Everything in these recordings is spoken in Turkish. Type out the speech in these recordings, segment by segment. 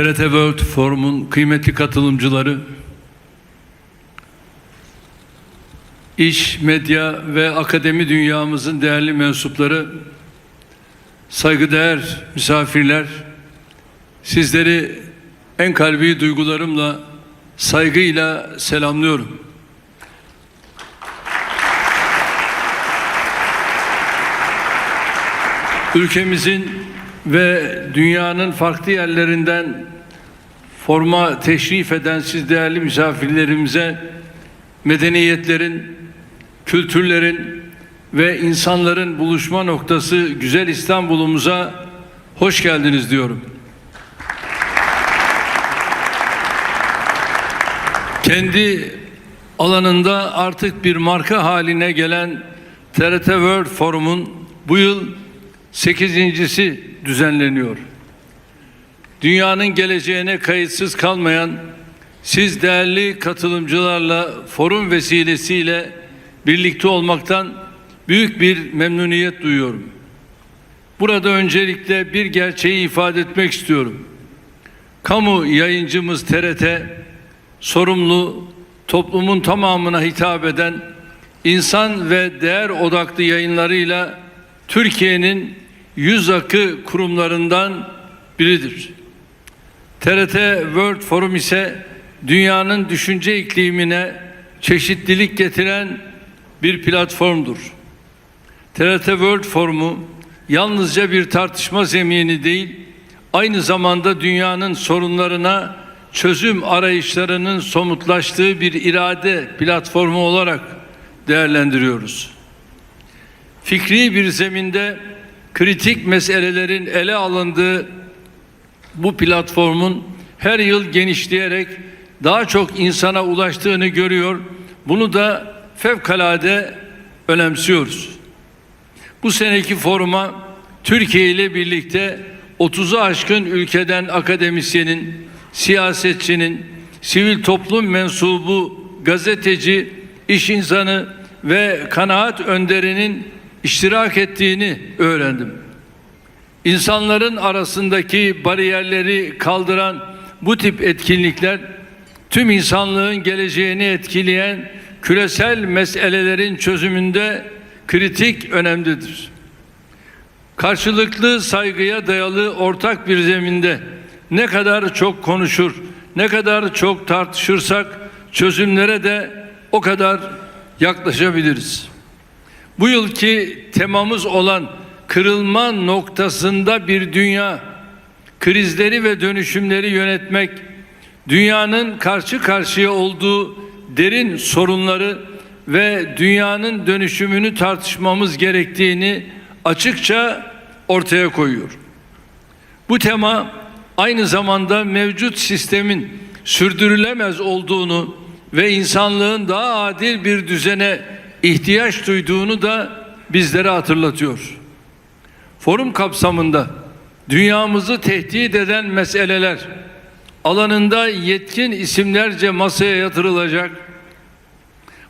TRT World Forum'un kıymetli katılımcıları, iş, medya ve akademi dünyamızın değerli mensupları, saygıdeğer misafirler, sizleri en kalbi duygularımla, saygıyla selamlıyorum. Ülkemizin ve dünyanın farklı yerlerinden forma teşrif eden siz değerli misafirlerimize medeniyetlerin, kültürlerin ve insanların buluşma noktası güzel İstanbul'umuza hoş geldiniz diyorum. Kendi alanında artık bir marka haline gelen TRT World Forum'un bu yıl 8.si düzenleniyor. Dünyanın geleceğine kayıtsız kalmayan siz değerli katılımcılarla forum vesilesiyle birlikte olmaktan büyük bir memnuniyet duyuyorum. Burada öncelikle bir gerçeği ifade etmek istiyorum. Kamu yayıncımız TRT sorumlu, toplumun tamamına hitap eden insan ve değer odaklı yayınlarıyla Türkiye'nin yüz akı kurumlarından biridir. TRT World Forum ise dünyanın düşünce iklimine çeşitlilik getiren bir platformdur. TRT World Forum'u yalnızca bir tartışma zemini değil, aynı zamanda dünyanın sorunlarına çözüm arayışlarının somutlaştığı bir irade platformu olarak değerlendiriyoruz. Fikri bir zeminde kritik meselelerin ele alındığı bu platformun her yıl genişleyerek daha çok insana ulaştığını görüyor. Bunu da fevkalade önemsiyoruz. Bu seneki foruma Türkiye ile birlikte 30'u aşkın ülkeden akademisyenin, siyasetçinin, sivil toplum mensubu, gazeteci, iş insanı ve kanaat önderinin iştirak ettiğini öğrendim. İnsanların arasındaki bariyerleri kaldıran bu tip etkinlikler tüm insanlığın geleceğini etkileyen küresel meselelerin çözümünde kritik önemlidir. Karşılıklı saygıya dayalı ortak bir zeminde ne kadar çok konuşur, ne kadar çok tartışırsak çözümlere de o kadar yaklaşabiliriz. Bu yılki temamız olan kırılma noktasında bir dünya, krizleri ve dönüşümleri yönetmek, dünyanın karşı karşıya olduğu derin sorunları ve dünyanın dönüşümünü tartışmamız gerektiğini açıkça ortaya koyuyor. Bu tema aynı zamanda mevcut sistemin sürdürülemez olduğunu ve insanlığın daha adil bir düzene ihtiyaç duyduğunu da bizlere hatırlatıyor. Forum kapsamında dünyamızı tehdit eden meseleler alanında yetkin isimlerce masaya yatırılacak.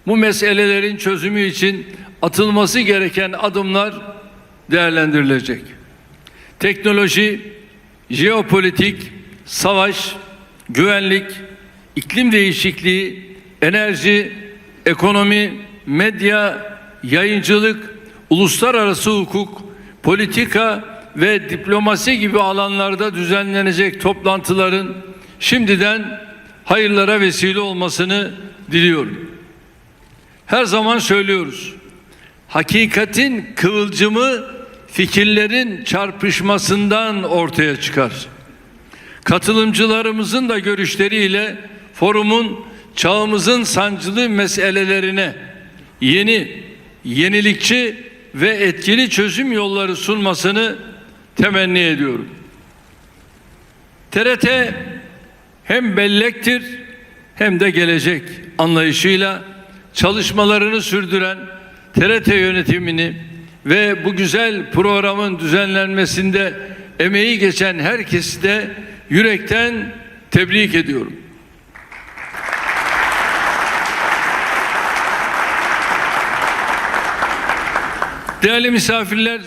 Bu meselelerin çözümü için atılması gereken adımlar değerlendirilecek. Teknoloji, jeopolitik, savaş, güvenlik, iklim değişikliği, enerji, ekonomi, medya, yayıncılık, uluslararası hukuk, politika ve diplomasi gibi alanlarda düzenlenecek toplantıların şimdiden hayırlara vesile olmasını diliyorum. Her zaman söylüyoruz. Hakikatin kıvılcımı fikirlerin çarpışmasından ortaya çıkar. Katılımcılarımızın da görüşleriyle forumun çağımızın sancılı meselelerine yeni, yenilikçi ve etkili çözüm yolları sunmasını temenni ediyorum. TRT hem bellektir hem de gelecek anlayışıyla çalışmalarını sürdüren TRT yönetimini ve bu güzel programın düzenlenmesinde emeği geçen herkesi de yürekten tebrik ediyorum. Değerli misafirler,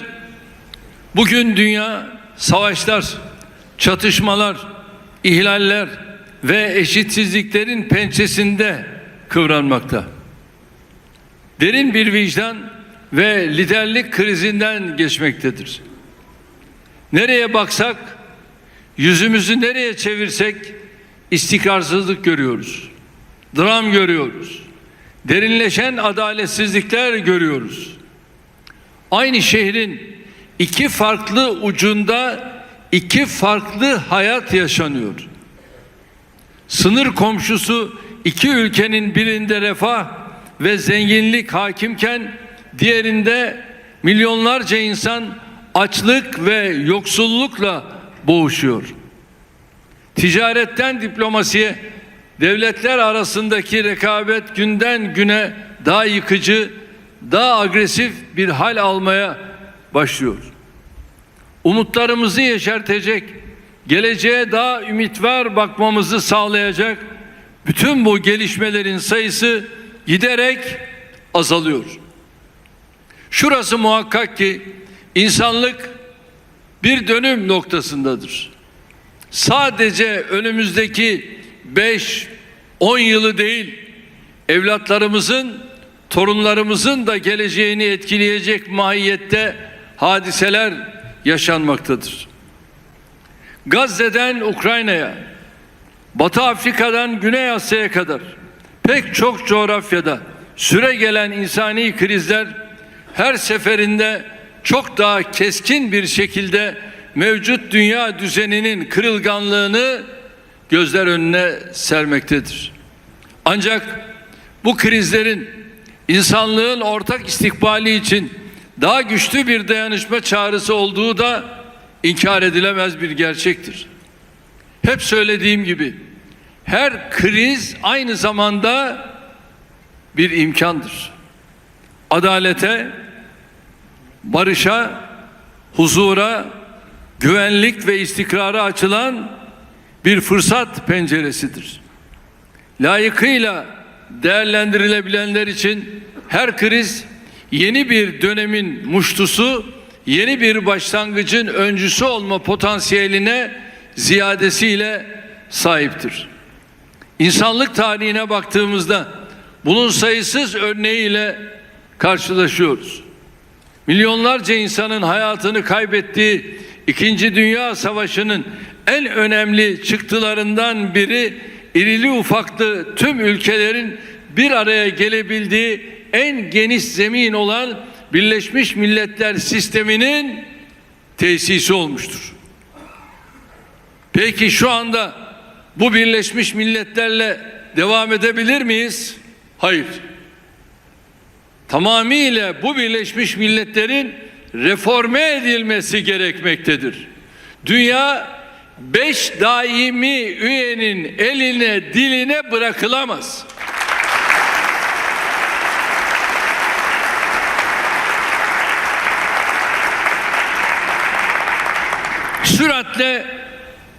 bugün dünya savaşlar, çatışmalar, ihlaller ve eşitsizliklerin pençesinde kıvranmakta. Derin bir vicdan ve liderlik krizinden geçmektedir. Nereye baksak, yüzümüzü nereye çevirsek istikrarsızlık görüyoruz. Dram görüyoruz. Derinleşen adaletsizlikler görüyoruz. Aynı şehrin iki farklı ucunda iki farklı hayat yaşanıyor. Sınır komşusu iki ülkenin birinde refah ve zenginlik hakimken diğerinde milyonlarca insan açlık ve yoksullukla boğuşuyor. Ticaretten diplomasiye, devletler arasındaki rekabet günden güne daha yıkıcı, daha agresif bir hal almaya başlıyor. Umutlarımızı yeşertecek, geleceğe daha ümit var bakmamızı sağlayacak bütün bu gelişmelerin sayısı giderek azalıyor. Şurası muhakkak ki insanlık bir dönüm noktasındadır. Sadece önümüzdeki 5 10 yılı değil evlatlarımızın torunlarımızın da geleceğini etkileyecek mahiyette hadiseler yaşanmaktadır. Gazze'den Ukrayna'ya, Batı Afrika'dan Güney Asya'ya kadar pek çok coğrafyada süre gelen insani krizler her seferinde çok daha keskin bir şekilde mevcut dünya düzeninin kırılganlığını gözler önüne sermektedir. Ancak bu krizlerin insanlığın ortak istikbali için daha güçlü bir dayanışma çağrısı olduğu da inkar edilemez bir gerçektir. Hep söylediğim gibi her kriz aynı zamanda bir imkandır. Adalete, barışa, huzura, güvenlik ve istikrara açılan bir fırsat penceresidir. Layıkıyla değerlendirilebilenler için her kriz yeni bir dönemin muştusu, yeni bir başlangıcın öncüsü olma potansiyeline ziyadesiyle sahiptir. İnsanlık tarihine baktığımızda bunun sayısız örneğiyle karşılaşıyoruz. Milyonlarca insanın hayatını kaybettiği İkinci Dünya Savaşı'nın en önemli çıktılarından biri irili ufaklı tüm ülkelerin bir araya gelebildiği en geniş zemin olan Birleşmiş Milletler sisteminin tesisi olmuştur. Peki şu anda bu Birleşmiş Milletlerle devam edebilir miyiz? Hayır. Tamamıyla bu Birleşmiş Milletler'in reforme edilmesi gerekmektedir. Dünya beş daimi üyenin eline diline bırakılamaz. Süratle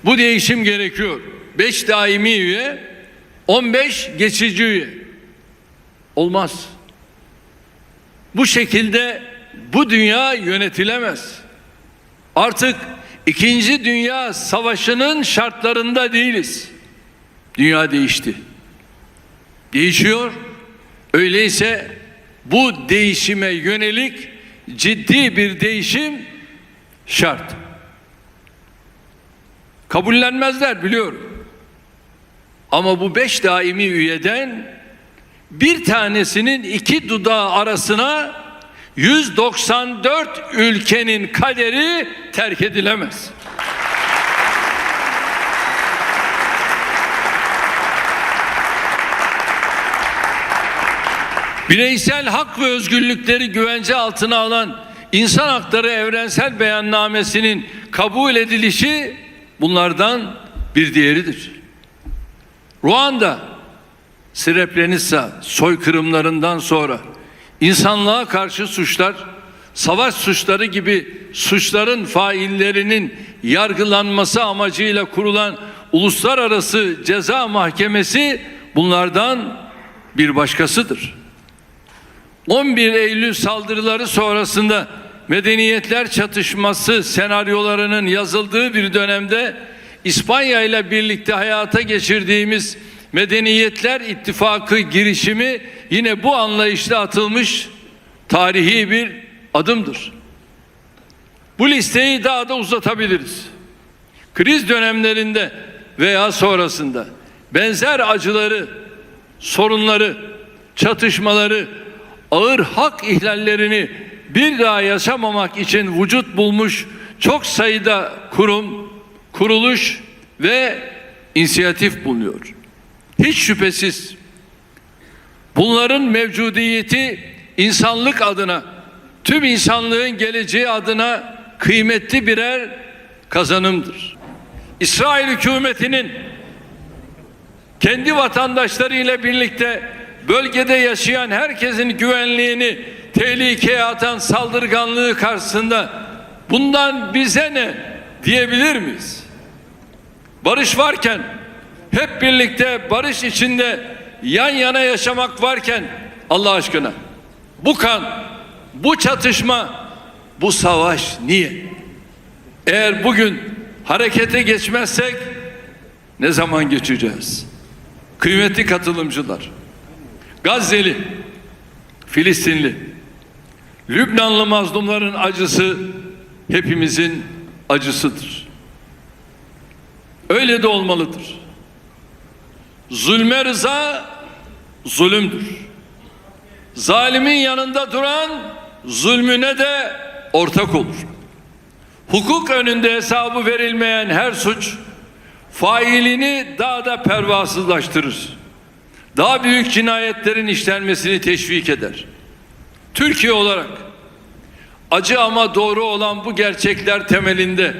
bu değişim gerekiyor. Beş daimi üye, 15 geçici üye. Olmaz. Bu şekilde bu dünya yönetilemez. Artık İkinci Dünya Savaşı'nın şartlarında değiliz. Dünya değişti. Değişiyor. Öyleyse bu değişime yönelik ciddi bir değişim şart. Kabullenmezler biliyorum. Ama bu beş daimi üyeden bir tanesinin iki dudağı arasına 194 ülkenin kaderi terk edilemez. Bireysel hak ve özgürlükleri güvence altına alan İnsan Hakları Evrensel Beyannamesi'nin kabul edilişi bunlardan bir diğeridir. Ruanda, Srebrenica soykırımlarından sonra insanlığa karşı suçlar, savaş suçları gibi suçların faillerinin yargılanması amacıyla kurulan uluslararası ceza mahkemesi bunlardan bir başkasıdır. 11 Eylül saldırıları sonrasında medeniyetler çatışması senaryolarının yazıldığı bir dönemde İspanya ile birlikte hayata geçirdiğimiz Medeniyetler İttifakı girişimi yine bu anlayışla atılmış tarihi bir adımdır. Bu listeyi daha da uzatabiliriz. Kriz dönemlerinde veya sonrasında benzer acıları, sorunları, çatışmaları, ağır hak ihlallerini bir daha yaşamamak için vücut bulmuş çok sayıda kurum, kuruluş ve inisiyatif bulunuyor. Hiç şüphesiz bunların mevcudiyeti insanlık adına, tüm insanlığın geleceği adına kıymetli birer kazanımdır. İsrail hükümetinin kendi vatandaşlarıyla birlikte bölgede yaşayan herkesin güvenliğini tehlikeye atan saldırganlığı karşısında bundan bize ne diyebilir miyiz? Barış varken hep birlikte barış içinde yan yana yaşamak varken Allah aşkına bu kan, bu çatışma, bu savaş niye? Eğer bugün harekete geçmezsek ne zaman geçeceğiz? Kıymetli katılımcılar, Gazze'li, Filistinli, Lübnanlı mazlumların acısı hepimizin acısıdır. Öyle de olmalıdır. Zulme rıza zulümdür. Zalimin yanında duran zulmüne de ortak olur. Hukuk önünde hesabı verilmeyen her suç failini daha da pervasızlaştırır. Daha büyük cinayetlerin işlenmesini teşvik eder. Türkiye olarak acı ama doğru olan bu gerçekler temelinde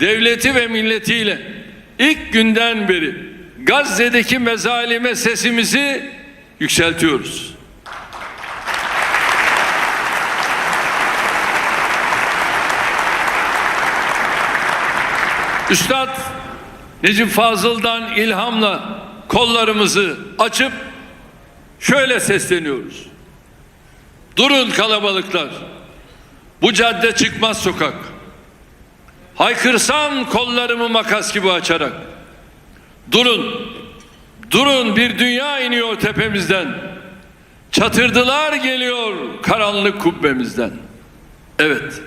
devleti ve milletiyle ilk günden beri Gazze'deki mezalime sesimizi yükseltiyoruz. Üstad Necip Fazıl'dan ilhamla kollarımızı açıp şöyle sesleniyoruz. Durun kalabalıklar. Bu cadde çıkmaz sokak. Haykırsam kollarımı makas gibi açarak. Durun. Durun bir dünya iniyor tepemizden. Çatırdılar geliyor karanlık kubbemizden. Evet.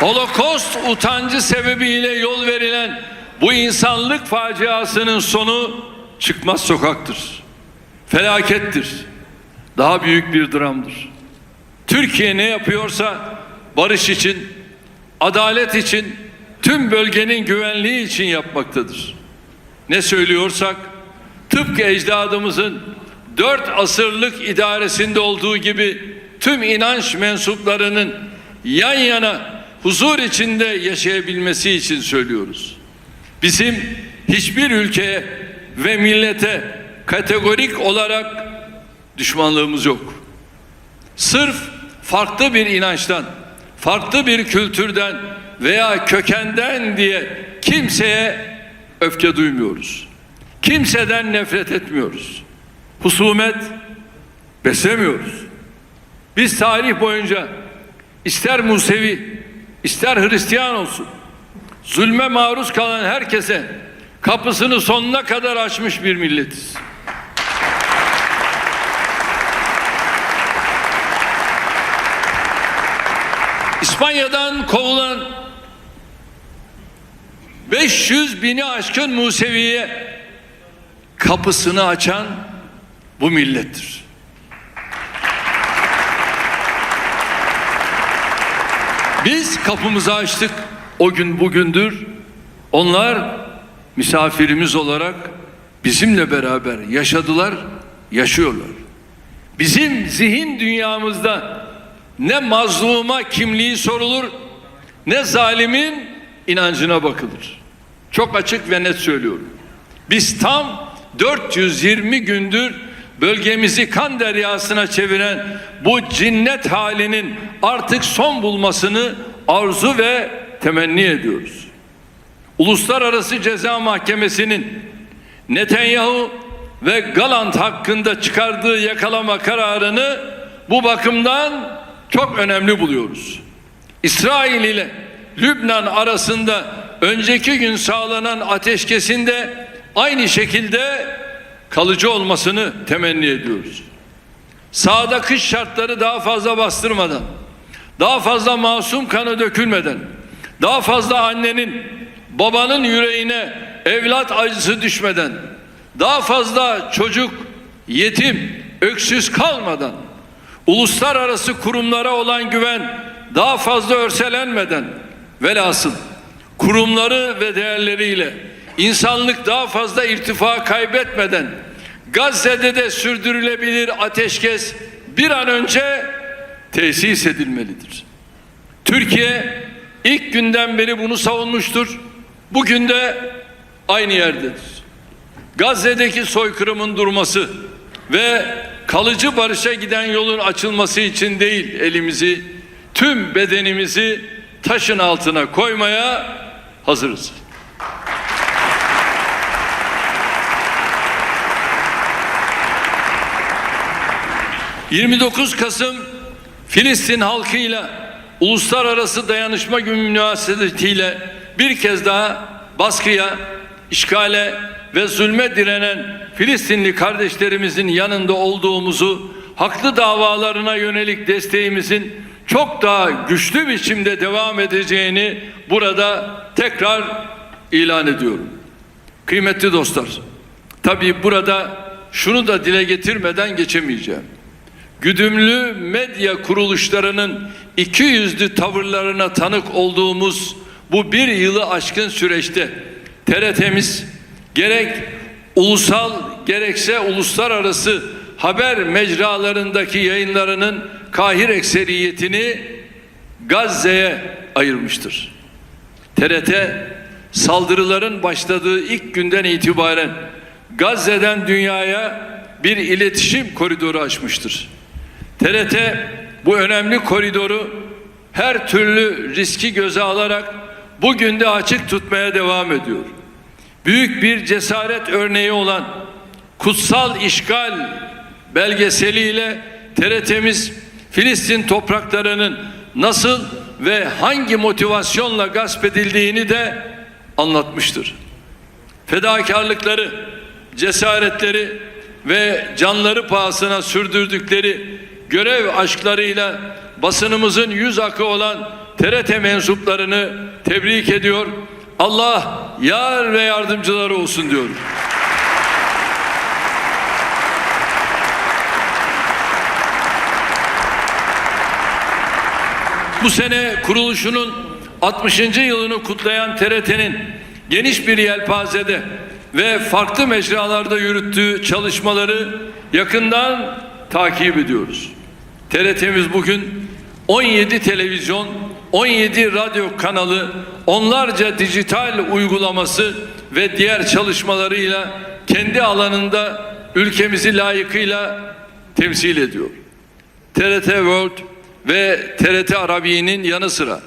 Holokost utancı sebebiyle yol verilen bu insanlık faciasının sonu çıkmaz sokaktır. Felakettir. Daha büyük bir dramdır. Türkiye ne yapıyorsa barış için, adalet için, tüm bölgenin güvenliği için yapmaktadır. Ne söylüyorsak tıpkı ecdadımızın dört asırlık idaresinde olduğu gibi tüm inanç mensuplarının yan yana huzur içinde yaşayabilmesi için söylüyoruz. Bizim hiçbir ülkeye ve millete kategorik olarak düşmanlığımız yok. Sırf farklı bir inançtan, farklı bir kültürden veya kökenden diye kimseye öfke duymuyoruz. Kimseden nefret etmiyoruz. Husumet beslemiyoruz. Biz tarih boyunca ister Musevi, ister Hristiyan olsun, zulme maruz kalan herkese kapısını sonuna kadar açmış bir milletiz. İspanya'dan kovulan 500 bini aşkın Musevi'ye kapısını açan bu millettir. Biz kapımızı açtık. O gün bugündür. Onlar misafirimiz olarak bizimle beraber yaşadılar, yaşıyorlar. Bizim zihin dünyamızda ne mazluma kimliği sorulur, ne zalimin inancına bakılır. Çok açık ve net söylüyorum. Biz tam 420 gündür bölgemizi kan deryasına çeviren bu cinnet halinin artık son bulmasını arzu ve temenni ediyoruz. Uluslararası Ceza Mahkemesi'nin Netanyahu ve Galant hakkında çıkardığı yakalama kararını bu bakımdan çok önemli buluyoruz. İsrail ile Lübnan arasında önceki gün sağlanan ateşkesin de aynı şekilde kalıcı olmasını temenni ediyoruz. Sahada kış şartları daha fazla bastırmadan, daha fazla masum kanı dökülmeden, daha fazla annenin, babanın yüreğine evlat acısı düşmeden, daha fazla çocuk, yetim, öksüz kalmadan, uluslararası kurumlara olan güven daha fazla örselenmeden, velhasıl kurumları ve değerleriyle insanlık daha fazla irtifa kaybetmeden Gazze'de de sürdürülebilir ateşkes bir an önce tesis edilmelidir. Türkiye ilk günden beri bunu savunmuştur. Bugün de aynı yerdedir. Gazze'deki soykırımın durması ve kalıcı barışa giden yolun açılması için değil elimizi, tüm bedenimizi taşın altına koymaya hazırız. 29 Kasım Filistin halkıyla uluslararası dayanışma günü münasebetiyle bir kez daha baskıya, işgale ve zulme direnen Filistinli kardeşlerimizin yanında olduğumuzu, haklı davalarına yönelik desteğimizin çok daha güçlü biçimde devam edeceğini burada tekrar ilan ediyorum. Kıymetli dostlar, tabii burada şunu da dile getirmeden geçemeyeceğim güdümlü medya kuruluşlarının iki yüzlü tavırlarına tanık olduğumuz bu bir yılı aşkın süreçte TRT'miz gerek ulusal gerekse uluslararası haber mecralarındaki yayınlarının kahir ekseriyetini Gazze'ye ayırmıştır. TRT saldırıların başladığı ilk günden itibaren Gazze'den dünyaya bir iletişim koridoru açmıştır. TRT bu önemli koridoru her türlü riski göze alarak bugün de açık tutmaya devam ediyor. Büyük bir cesaret örneği olan kutsal işgal belgeseliyle TRT'miz Filistin topraklarının nasıl ve hangi motivasyonla gasp edildiğini de anlatmıştır. Fedakarlıkları, cesaretleri ve canları pahasına sürdürdükleri görev aşklarıyla basınımızın yüz akı olan TRT mensuplarını tebrik ediyor. Allah yar ve yardımcıları olsun diyorum. Bu sene kuruluşunun 60. yılını kutlayan TRT'nin geniş bir yelpazede ve farklı mecralarda yürüttüğü çalışmaları yakından takip ediyoruz. TRT'miz bugün 17 televizyon, 17 radyo kanalı, onlarca dijital uygulaması ve diğer çalışmalarıyla kendi alanında ülkemizi layıkıyla temsil ediyor. TRT World ve TRT Arabi'nin yanı sıra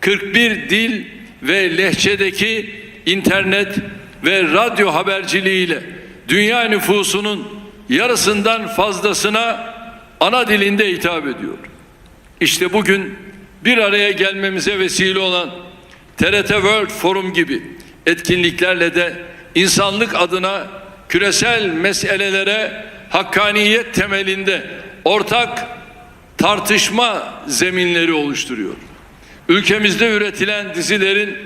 41 dil ve lehçedeki internet ve radyo haberciliğiyle dünya nüfusunun yarısından fazlasına ana dilinde hitap ediyor. İşte bugün bir araya gelmemize vesile olan TRT World Forum gibi etkinliklerle de insanlık adına küresel meselelere hakkaniyet temelinde ortak tartışma zeminleri oluşturuyor. Ülkemizde üretilen dizilerin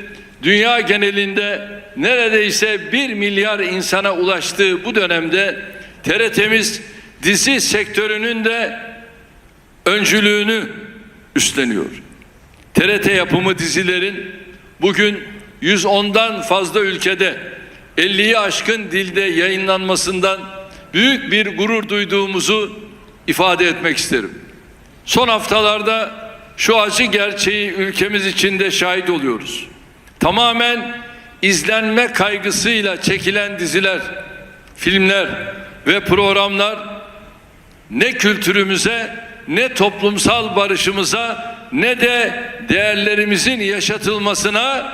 dünya genelinde neredeyse bir milyar insana ulaştığı bu dönemde TRT'miz dizi sektörünün de öncülüğünü üstleniyor. TRT yapımı dizilerin bugün 110'dan fazla ülkede 50'yi aşkın dilde yayınlanmasından büyük bir gurur duyduğumuzu ifade etmek isterim. Son haftalarda şu acı gerçeği ülkemiz içinde şahit oluyoruz. Tamamen izlenme kaygısıyla çekilen diziler, filmler ve programlar ne kültürümüze ne toplumsal barışımıza ne de değerlerimizin yaşatılmasına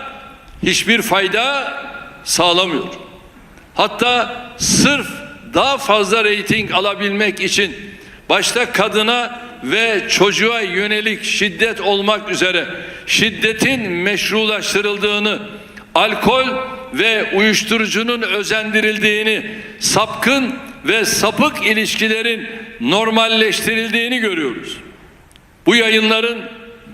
hiçbir fayda sağlamıyor. Hatta sırf daha fazla reyting alabilmek için başta kadına ve çocuğa yönelik şiddet olmak üzere şiddetin meşrulaştırıldığını, alkol ve uyuşturucunun özendirildiğini, sapkın ve sapık ilişkilerin normalleştirildiğini görüyoruz. Bu yayınların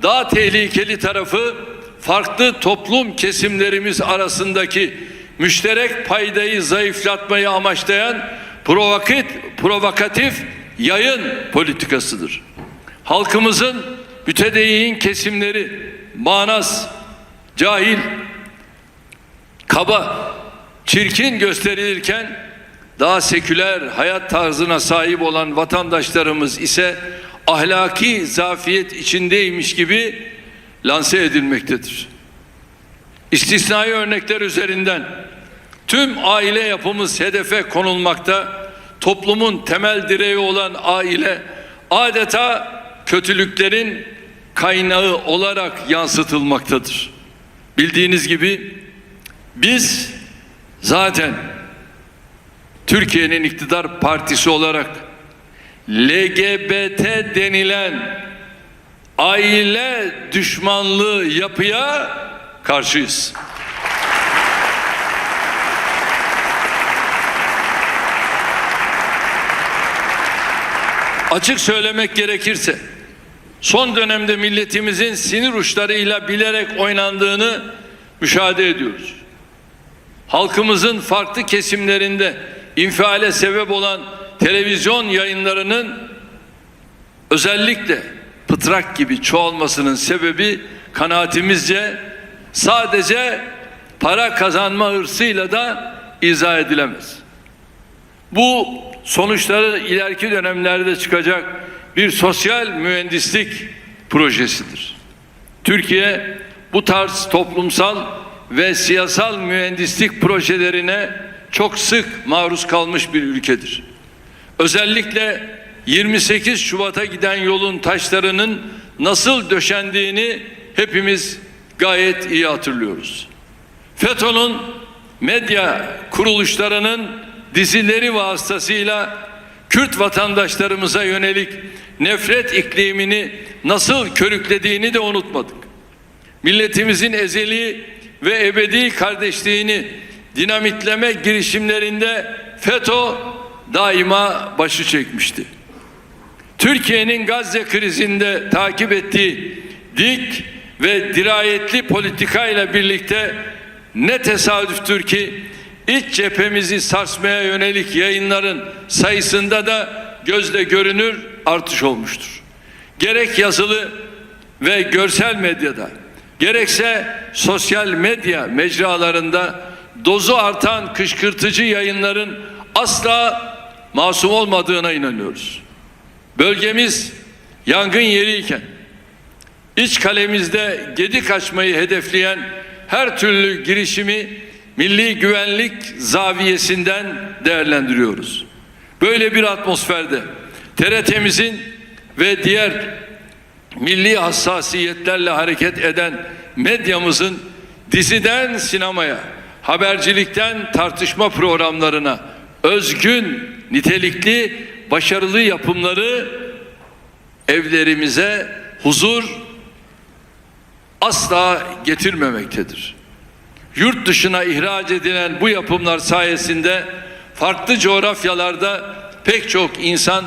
daha tehlikeli tarafı farklı toplum kesimlerimiz arasındaki müşterek paydayı zayıflatmayı amaçlayan provokit, provokatif yayın politikasıdır. Halkımızın mütedeyyin kesimleri manas, cahil, kaba, çirkin gösterilirken daha seküler hayat tarzına sahip olan vatandaşlarımız ise ahlaki zafiyet içindeymiş gibi lanse edilmektedir. İstisnai örnekler üzerinden tüm aile yapımız hedefe konulmakta, toplumun temel direği olan aile adeta kötülüklerin kaynağı olarak yansıtılmaktadır. Bildiğiniz gibi biz zaten Türkiye'nin iktidar partisi olarak LGBT denilen aile düşmanlığı yapıya karşıyız. Açık söylemek gerekirse son dönemde milletimizin sinir uçlarıyla bilerek oynandığını müşahede ediyoruz. Halkımızın farklı kesimlerinde infiale sebep olan televizyon yayınlarının özellikle pıtrak gibi çoğalmasının sebebi kanaatimizce sadece para kazanma hırsıyla da izah edilemez. Bu sonuçları ileriki dönemlerde çıkacak bir sosyal mühendislik projesidir. Türkiye bu tarz toplumsal ve siyasal mühendislik projelerine çok sık maruz kalmış bir ülkedir. Özellikle 28 Şubat'a giden yolun taşlarının nasıl döşendiğini hepimiz gayet iyi hatırlıyoruz. FETÖ'nün medya kuruluşlarının dizileri vasıtasıyla Kürt vatandaşlarımıza yönelik nefret iklimini nasıl körüklediğini de unutmadık. Milletimizin ezeli ve ebedi kardeşliğini dinamitleme girişimlerinde FETÖ daima başı çekmişti. Türkiye'nin Gazze krizinde takip ettiği dik ve dirayetli politikayla birlikte ne tesadüftür ki iç cephemizi sarsmaya yönelik yayınların sayısında da gözle görünür artış olmuştur. Gerek yazılı ve görsel medyada gerekse sosyal medya mecralarında dozu artan kışkırtıcı yayınların asla masum olmadığına inanıyoruz. Bölgemiz yangın yeriyken iç kalemizde gedik açmayı hedefleyen her türlü girişimi milli güvenlik zaviyesinden değerlendiriyoruz. Böyle bir atmosferde TRT'mizin ve diğer milli hassasiyetlerle hareket eden medyamızın diziden sinemaya, habercilikten tartışma programlarına özgün, nitelikli, başarılı yapımları evlerimize huzur asla getirmemektedir. Yurt dışına ihraç edilen bu yapımlar sayesinde farklı coğrafyalarda pek çok insan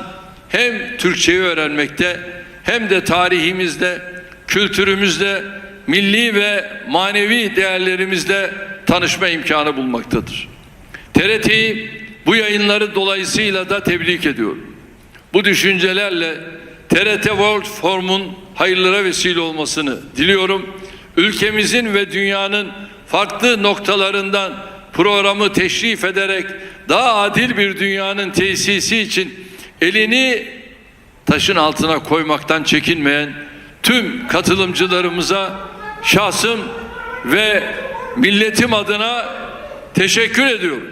hem Türkçeyi öğrenmekte hem de tarihimizle, kültürümüzle, milli ve manevi değerlerimizle tanışma imkanı bulmaktadır. TRT'yi bu yayınları dolayısıyla da tebrik ediyorum. Bu düşüncelerle TRT World Forum'un hayırlara vesile olmasını diliyorum. Ülkemizin ve dünyanın farklı noktalarından programı teşrif ederek daha adil bir dünyanın tesisi için elini taşın altına koymaktan çekinmeyen tüm katılımcılarımıza şahsım ve milletim adına teşekkür ediyorum.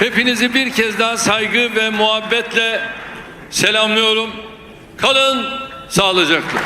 Hepinizi bir kez daha saygı ve muhabbetle selamlıyorum. Kalın sağlıcakla.